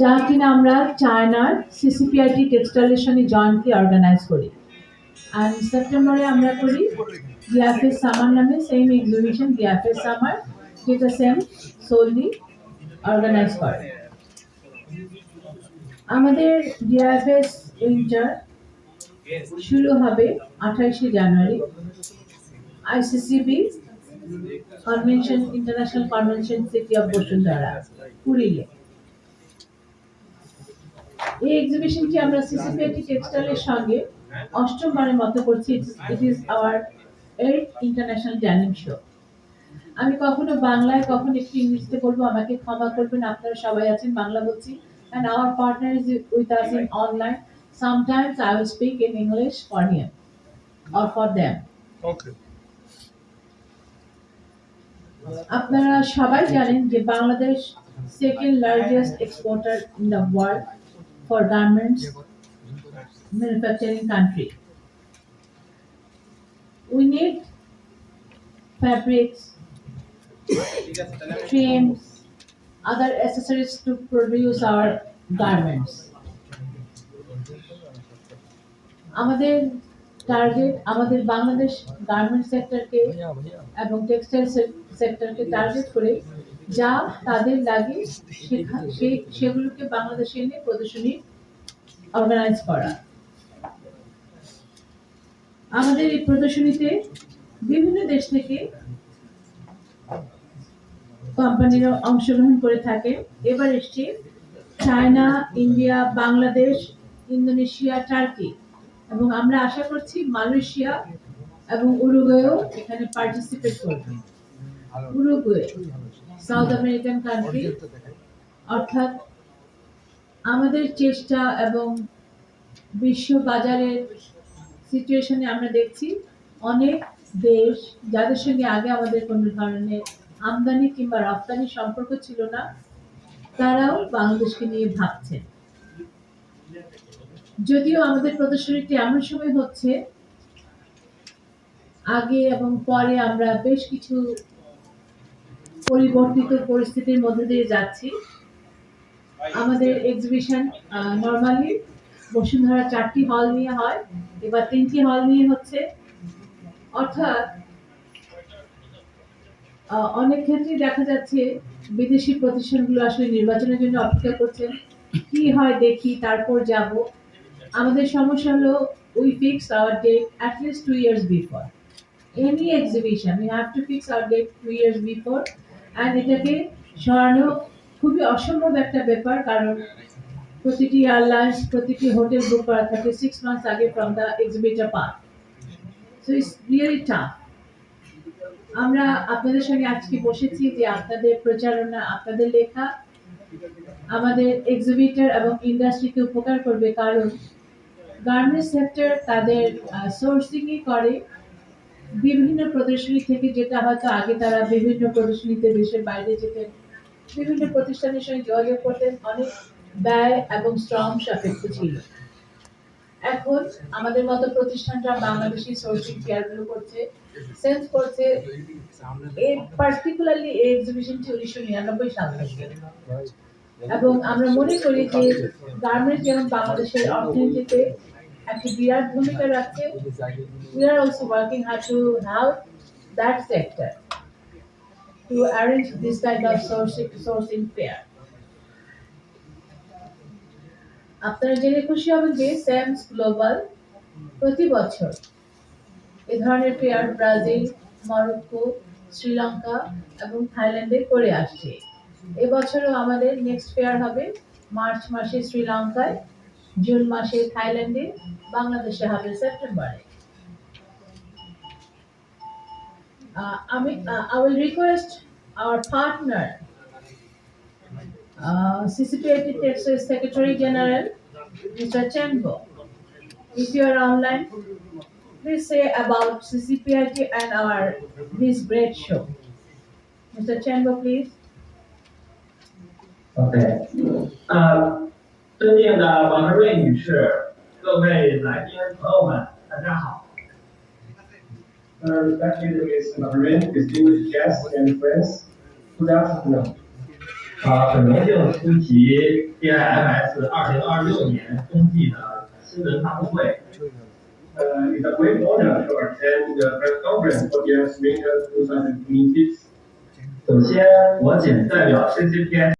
যা কিনা আমরা চায়নার সিসিপিআইটি টেক্সটাইলের সঙ্গে জয়েন্টলি অর্গানাইজ করি। আর সেপ্টেম্বরে আমরা করি ডিআরএফএস সামার নামে সেম এক্সিবিশন ডিআরএফএস সামার যেটা সেম সোললি অর্গানাইজ করে। আমাদের ডিআরএফএস উইন্টার শুরু হবে আঠাইশে January. ICCB convention international convention city of Bashundhara পুরীলে। এই এক্সিবিশনটি আমরা সিসিপিআইটি টেক্সটাইলের সঙ্গে অষ্টমবারের মতো করছি। It is our eight international dyeing show আমি কখনো বাংলায় কখনো একটু ইংরেজিতে বলব আমাকে ক্ষমা করবেন আপনারা সবাই আছেন বাংলা বলছি। And our partner is with us in online. Sometimes i will speak in english for him or for them. Okay. আপনারা সবাই জানেন যে Bangladesh second largest exporter in the world For garments manufacturing country we need fabrics, trims, other accessories to produce our garments. আমাদের target আমাদের Bangladesh garment সেক্টরকে এবং textile সেক্টরকে target করে যা তাদের লাগে সেগুলোকে বাংলাদেশে এনে প্রদর্শনী অর্গানাইজ করা। আমাদের এই প্রদর্শনীতে বিভিন্ন দেশ থেকে কোম্পানিরা অংশগ্রহণ করে থাকে। এবার এসছে China, India, Bangladesh, Indonesia, Turkey এবং আমরা আশা করছি মালয়েশিয়া এবং উরুগুয়েও এখানে পার্টিসিপেট করবে। উরুগুয়ে সাউথ আমেরিকান কান্ট্রি অর্থাৎ আমাদের চেষ্টা এবং বিশ্ব বাজারের সিচুয়েশনে আমরা দেখছি অনেক দেশ যাদের সঙ্গে আগে আমাদের কোনো ধরনের আমদানি কিংবা রপ্তানি সম্পর্ক ছিল না, তারাও বাংলাদেশকে নিয়ে ভাবছেন। যদিও আমাদের প্রদর্শনীটি এমন সময় হচ্ছে, আগে এবং পরে আমরা বেশ কিছু পরিবর্তিত পরিস্থিতির মধ্যে দিয়ে যাচ্ছি। আমাদের এক্সিবিশন নর্মালি বসুন্ধরা চারটি হল নিয়ে হয়, এবার তিনটি হল নিয়ে হচ্ছে। অর্থাৎ অনেক ক্ষেত্রেই দেখা যাচ্ছে বিদেশি প্রতিষ্ঠানগুলো আসলে নির্বাচনের জন্য অপেক্ষা করছেন। কি হয় দেখি, তারপর যাব। আমাদের সমস্যা হলো we fix our date at least two years before any exhibition we have to fix our date two years before and এটাকে সরানো খুবই অসম্ভব একটা ব্যাপার, কারণ প্রতিটি এয়ারলাইন্স প্রতিটি হোটেল বুক করা থাকে সিক্স মান্থস আগে from the exhibitor part so it's really tough আমরা আপনাদের সঙ্গে আজকে বসেছি যে আপনাদের প্রচারণা, আপনাদের লেখা আমাদের এক্সিবিটার এবং ইন্ডাস্ট্রিকে উপকার করবে, কারণ গার্মেন্টস সেক্টর তাদের সোর্সিংই করে বিভিন্ন প্রদর্শনী থেকে যেটা হয়তো আগে তারা বিভিন্ন প্রদর্শনীতে দেশের বাইরে যেতেন বিভিন্ন প্রতিষ্ঠানের সঙ্গে যোগাযোগ করতেন, অনেক ব্যয় এবং শ্রম সাপেক্ষ ছিল। এখন আমাদের মতো প্রতিষ্ঠানটা বাংলাদেশি সোর্সিং ফেয়ারগুলো করছে সেন্স করছে। এই পার্টিকুলারলি এই এক্সিবিশনটি উনিশশো নিরানব্বই সাল থেকে। এবং আমরা মনে করি যে গার্মেন্টস যেমন বাংলাদেশের অর্থনীতিতে একটি বিরাট ভূমিকা রাখছে we are also working hard to help that sector to arrange this kind of sourcing, sourcing fair. আপনারা জেনে খুশি হবেন যে স্যামস গ্লোবাল প্রতি বছর এ ধরনের ফেয়ার ব্রাজিল মরক্কো শ্রীলঙ্কা এবং থাইল্যান্ডে করে আসছে। এবছরও আমাদের নেক্সট ফেয়ার হবে মার্চ মাসে শ্রীলঙ্কায় জুন মাসে থাইল্যান্ডে বাংলাদেশে হবে সেপ্টেম্বরে uh, I mean, uh, I will request our partner, uh, CCPAT Texas Secretary General, Mr. Chenbo. If you are online, please say about CCPIT and our this great show. Mr. Chenbo, please. ，OK，呃， 尊敬的王瑞女士，各位来宾朋友们，大家好。Uh, respected Ms. Margaret, distinguished guests and friends, good afternoon. 啊，很荣幸出席 DIMS 二零二六年冬季的新闻发布会。Uh, it's a great honor to attend the press conference for the Winter 2026. 首先，我谨代表 CCTS